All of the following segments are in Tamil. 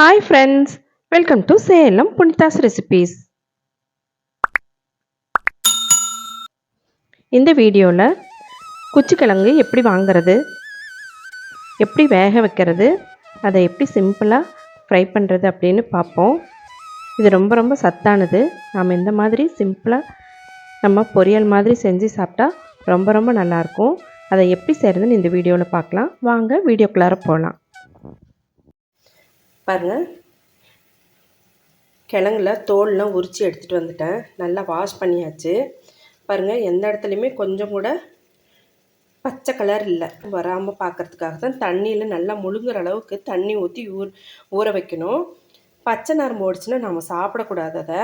Hi friends welcome to Salem Punithas recipes இந்த வீடியோவில் குச்சிக்கிழங்கு எப்படி வாங்குறது எப்படி வேக வைக்கிறது அதை எப்படி சிம்பிளாக ஃப்ரை பண்ணுறது அப்படின்னு பார்ப்போம். இது ரொம்ப ரொம்ப சத்தானது. நாம் இந்த மாதிரி சிம்பிளாக நம்ம பொரியல் மாதிரி செஞ்சு சாப்பிட்டா ரொம்ப ரொம்ப நல்லாயிருக்கும் அதை எப்படி செய்கிறதுன்னு இந்த வீடியோவில் பார்க்கலாம். வாங்க வீடியோக்குள்ளார போகலாம் பாருங்கள் கிழங்குல தோல்லாம் உரித்து எடுத்துகிட்டு வந்துட்டேன். நல்லா வாஷ் பண்ணியாச்சு. பாருங்கள் எந்த இடத்துலையுமே கொஞ்சம் கூட பச்சை கலர் இல்லை. வராமல் பார்க்குறதுக்காக தான் தண்ணியில் நல்லா முழுங்குற அளவுக்கு தண்ணி ஊற்றி ஊர் ஊற வைக்கணும். பச்சை நரம்பு ஓடிச்சுன்னா நம்ம சாப்பிடக்கூடாது அதை.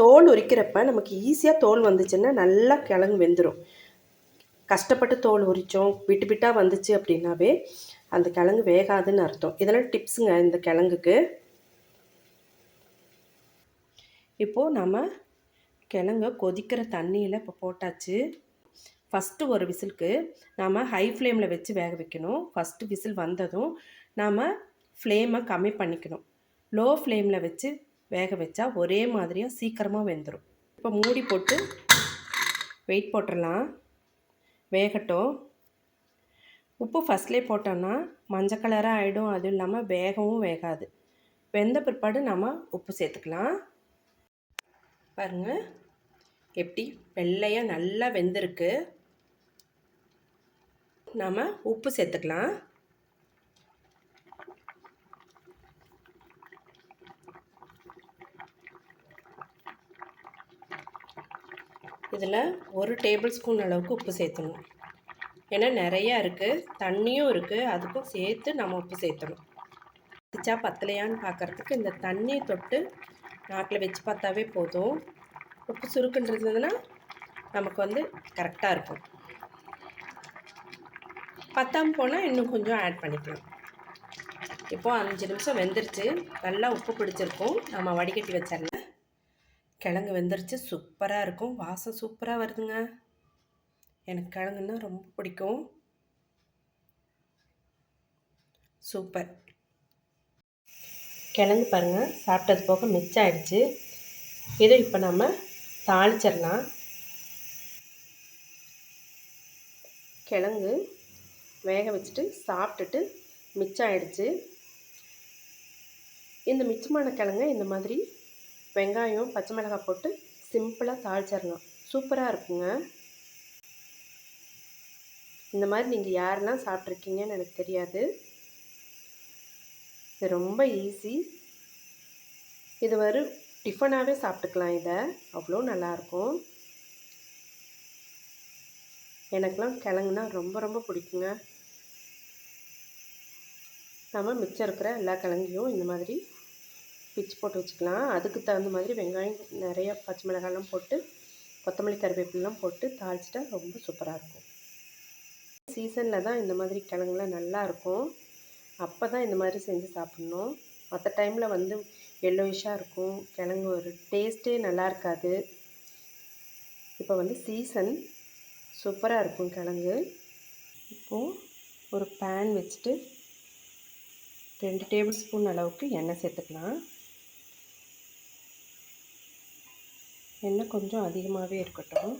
தோல் உரிக்கிறப்ப நமக்கு ஈஸியாக தோல் வந்துச்சுன்னா நல்லா கிழங்கு வெந்துடும் கஷ்டப்பட்டு தோல் உரித்தோம் விட்டு விட்டாக வந்துச்சு அப்படின்னாவே அந்த கிழங்கு வேகாதுன்னு அர்த்தம். இதெல்லாம் டிப்ஸுங்க இந்த கிழங்குக்கு. இப்போது நம்ம கிழங்க கொதிக்கிற தண்ணியில் இப்போ போட்டாச்சு. ஃபஸ்ட்டு ஒரு விசிலுக்கு நாம் ஹை ஃப்ளேமில் வச்சு வேக வைக்கணும். ஃபஸ்ட்டு விசில் வந்ததும் நாம் ஃப்ளேமை கம்மி பண்ணிக்கணும். லோ ஃப்ளேமில் வச்சு வேக வச்சா ஒரே மாதிரியாக சீக்கிரமாக வெந்துடும் இப்போ மூடி போட்டு வெயிட் போட்டுடலாம். வேகட்டும். உப்பு ஃபஸ்ட்லேயே போட்டோம்னா மஞ்சள் கலராக ஆகிடும் அதுவும் இல்லாமல் வேகவும் வேகாது. வெந்த பிற்பாடு நம்ம உப்பு சேர்த்துக்கலாம். பாருங்கள் எப்படி? வெள்ளையாக நல்லா வெந்திருக்கு. நாம் உப்பு சேர்த்துக்கலாம். இதில் ஒரு டேபிள் ஸ்பூன் அளவுக்கு உப்பு சேர்த்துணும் ஏன்னா நிறையா இருக்குது தண்ணியும் இருக்குது அதுக்கும் சேர்த்து நம்ம உப்பு சேர்த்தணும். வச்சா பத்தலையான்னு பார்க்குறதுக்கு இந்த தண்ணியை தொட்டு நாக்கில் வச்சு பார்த்தாவே போதும். உப்பு சுருக்குன்னு இருந்ததுன்னா நமக்கு வந்து கரெக்டாக இருக்கும். பத்தாம் போனால் இன்னும் கொஞ்சம் ஆட் பண்ணிக்கலாம். இப்போது அஞ்சு நிமிஷம் வெந்துருச்சு. நல்லா உப்பு பிடிச்சிருக்கும். நம்ம வடிகட்டி வச்சிடல கிழங்கு வெந்துருச்சு. சூப்பராக இருக்கும். வாசம் சூப்பராக வருதுங்க. எனக்கு கிழங்குன்னா ரொம்ப பிடிக்கும். சூப்பர். கிழங்கு பாருங்கள் சாப்பிட்டது போக மிச்சம் ஆயிடுச்சு இதை இப்போ நம்ம தாளிச்சிடலாம். கிழங்கு வேக வச்சுட்டு சாப்பிட்டுட்டு மிச்சம் ஆயிடுச்சு இந்த மிச்சமான கிழங்கை இந்த மாதிரி வெங்காயம் பச்சை மிளகாய் போட்டு சிம்பிளாக தாளிச்சிடலாம். சூப்பராக இருக்குங்க. இந்த மாதிரி நீங்கள் யாரெல்லாம் சாப்பிட்ருக்கீங்கன்னு எனக்கு தெரியாது. இது ரொம்ப ஈஸி. இது வரும் டிஃபனாகவே சாப்பிட்டுக்கலாம் இதை. அவ்வளோ நல்லாயிருக்கும். எனக்கெலாம் கிழங்குனா ரொம்ப ரொம்ப பிடிக்குங்க. நம்ம மிச்சம் இருக்கிற எல்லா கிழங்கையும் இந்த மாதிரி பிச்சு போட்டு வச்சுக்கலாம். அதுக்கு தகுந்த மாதிரி வெங்காயம் நிறைய பச்சை மிளகாலாம் போட்டு கொத்தமல்லி கருவேப்பிலாம் போட்டு தாளிச்சிட்டா ரொம்ப சூப்பராக இருக்கும். சீசனில் தான் இந்த மாதிரி கிழங்குலாம் நல்லாயிருக்கும் அப்போ தான் இந்த மாதிரி செஞ்சு சாப்பிட்ணும். மற்ற டைமில் வந்து எல்லோயிஷாக இருக்கும். கிழங்கு ஒரு டேஸ்ட்டே நல்லா இருக்காது. இப்போ வந்து சீசன் சூப்பராக இருக்கும் கிழங்கு. இப்போது ஒரு பேன் வச்சுட்டு ரெண்டு டேபிள் ஸ்பூன் அளவுக்கு எண்ணெய் சேர்த்துக்கலாம். எண்ணெய் கொஞ்சம் அதிகமாகவே இருக்கட்டும்.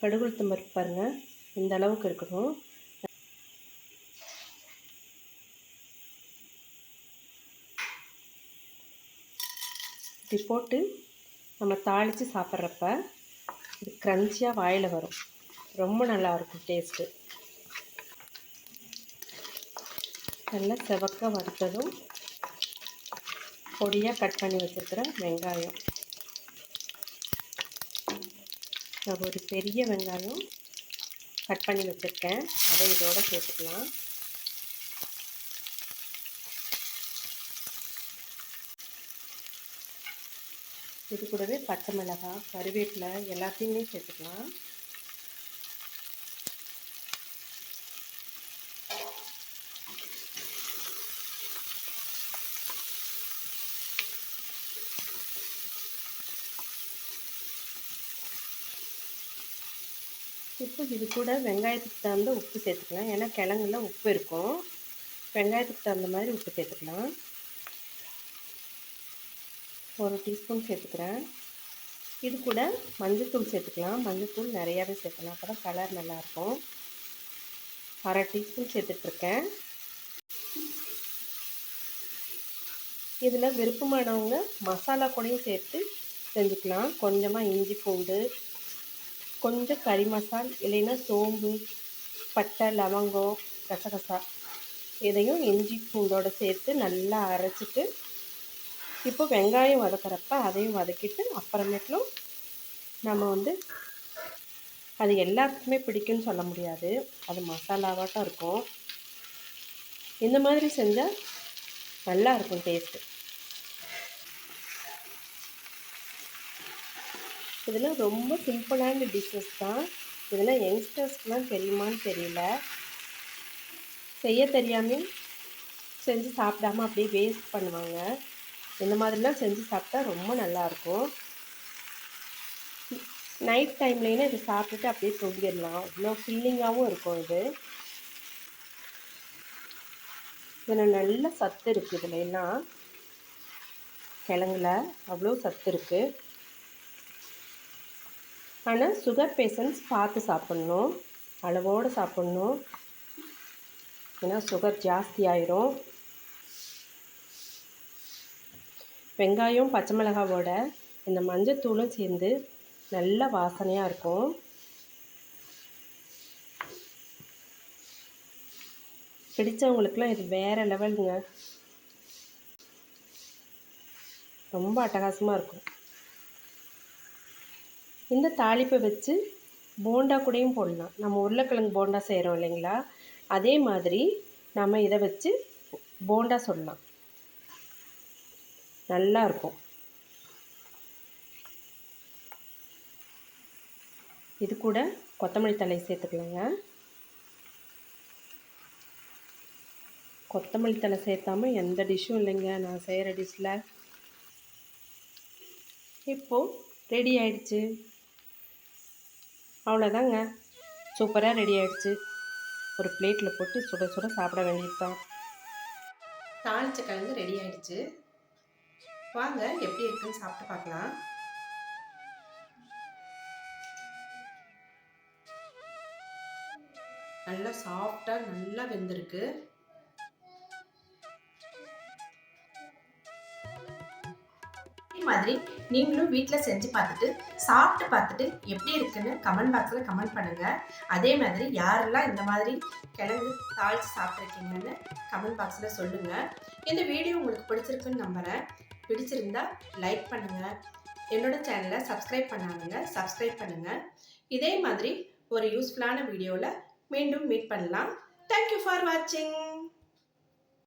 கடுகுளுத்தம் பருப்பு பாருங்கள் இந்த அளவுக்கு இருக்கணும். இப்படி போட்டு நம்ம தாளித்து சாப்பிட்றப்ப இது க்ரன்ச்சியாக வாயில் வரும். ரொம்ப நல்லாயிருக்கும் டேஸ்ட்டு நல்லா செவக்க வறுத்ததும் பொடியாக கட் பண்ணி வச்சுருக்கிற வெங்காயம். ஒரு பெரிய வெங்காயம். கட் பண்ணி வச்சுருக்கேன். அதை இதோடு சேர்த்துக்கலாம். இது கூடவே பச்சை மிளகாய் கருவேப்பிலை எல்லாத்தையுமே சேர்த்துக்கலாம். இப்போ இது கூட வெங்காயத்துக்கு தகுந்த உப்பு சேர்த்துக்கலாம். ஏன்னா கிழங்குல உப்பு இருக்கும். வெங்காயத்துக்கு தகுந்த மாதிரி உப்பு சேர்த்துக்கலாம். ஒரு டீஸ்பூன் சேர்த்துக்கிறேன். இது கூட மஞ்சத்தூள் சேர்த்துக்கலாம். மஞ்சத்தூள் நிறையாவே சேர்க்கலாம் அப்போ தான் கலர் நல்லாயிருக்கும் அரை டீஸ்பூன் சேர்த்துட்ருக்கேன். இதில் விருப்பமானவங்க மசாலா கூடையும் சேர்த்து செஞ்சுக்கலாம். கொஞ்சமாக இஞ்சி பூண்டு கொஞ்சம் கறி மசால் இல்லைன்னா சோம்பு பட்டை லவங்கம் கசகசா இதையும் இஞ்சி பூண்டோடு சேர்த்து நல்லா அரைச்சிட்டு இப்போ வெங்காயம் வதக்கிறப்ப அதையும் வதக்கிட்டு அப்புறமேட்டும் நம்ம வந்து அது எல்லாத்துக்குமே பிடிக்கும்னு சொல்ல முடியாது. அது மசாலாவாட்டம் இருக்கும். இந்த மாதிரி செஞ்சால் நல்லா இருக்கும் டேஸ்ட்டு இதெல்லாம் ரொம்ப சிம்பிளான டிஷ்ஷஸ் தான். இதெல்லாம் யங்ஸ்டர்ஸ்க்குலாம் தெரியுமான்னு தெரியல. செய்ய தெரியாமல் செஞ்சு சாப்பிடாம அப்படியே வேஸ்ட் பண்ணுவாங்க. இந்த மாதிரிலாம் செஞ்சு சாப்பிட்டா ரொம்ப நல்லாயிருக்கும் நைட் டைம்லேனா இதை சாப்பிட்டுட்டு அப்படியே தூங்கிடலாம். இவ்வளோ ஃபில்லிங்காகவும் இருக்கும் இது. இதில் நல்ல சத்து இருக்குது இதில் எல்லாம் கிழங்குல அவ்வளோ சத்து இருக்குது ஆனால் சுகர் பேஷண்ட்ஸ் பார்த்து சாப்பிட்ணும். அளவோடு சாப்பிட்ணும். ஏன்னா சுகர் ஜாஸ்தி ஆயிரும். வெங்காயம் பச்சை மிளகாவோட இந்த மஞ்சத்தூளும் சேர்ந்து நல்ல வாசனையாக இருக்கும். பிடிச்சவங்களுக்குலாம் இது வேறு லெவலுங்க. ரொம்ப அட்டகாசமாக இருக்கும். இந்த தாளிப்பை வச்சு போண்டா கூடயும் போடலாம். நம்ம உருளைக்கிழங்கு போண்டா செய்கிறோம் இல்லைங்களா? அதே மாதிரி நம்ம இதை வச்சு போண்டா சொல்லலாம். நல்லா இருக்கும். இது கூட கொத்தமல்லி தழை சேர்த்துக்கலாங்க. கொத்தமல்லி தழை சேர்த்தாம எந்த டிஷ்ஷும் இல்லைங்க. நான் செய்கிற டிஷ்ஷில் இப்போது ரெடி ஆயிடுச்சு. அவ்வளோதாங்க. சூப்பராக ரெடி ஆகிடுச்சு ஒரு பிளேட்டில் போட்டு சுட சுட சாப்பிட வேண்டியது தான் தாளிச்ச கலந்து ரெடி ஆகிடுச்சு வாங்க எப்படி இருக்குன்னு சாப்பிட்டு பார்க்கலாம். நல்லா சாஃப்டாக நல்லா வெந்திருக்கு. மாதிரி நீங்களும் வீட்டில் செஞ்சு பார்த்துட்டு சாப்பிட்டு பார்த்துட்டு எப்படி இருக்குன்னு கமெண்ட் பாக்ஸில் கமெண்ட் பண்ணுங்கள் அதே மாதிரி யாரெல்லாம் இந்த மாதிரி கிழங்கு தாளித்து சாப்பிட்ருக்கீங்கன்னு கமெண்ட் பாக்ஸில் சொல்லுங்கள் இந்த வீடியோ உங்களுக்கு பிடிச்சிருக்குன்னு நம்புகிறேன் பிடிச்சிருந்தா லைக் பண்ணுங்கள் என்னோடய சேனலை சப்ஸ்கிரைப் பண்ணாதுங்க சப்ஸ்கிரைப் பண்ணுங்கள் இதே மாதிரி ஒரு யூஸ்ஃபுல்லான வீடியோவில் மீண்டும் மீட் பண்ணலாம். தேங்க்யூ ஃபார் வாட்சிங்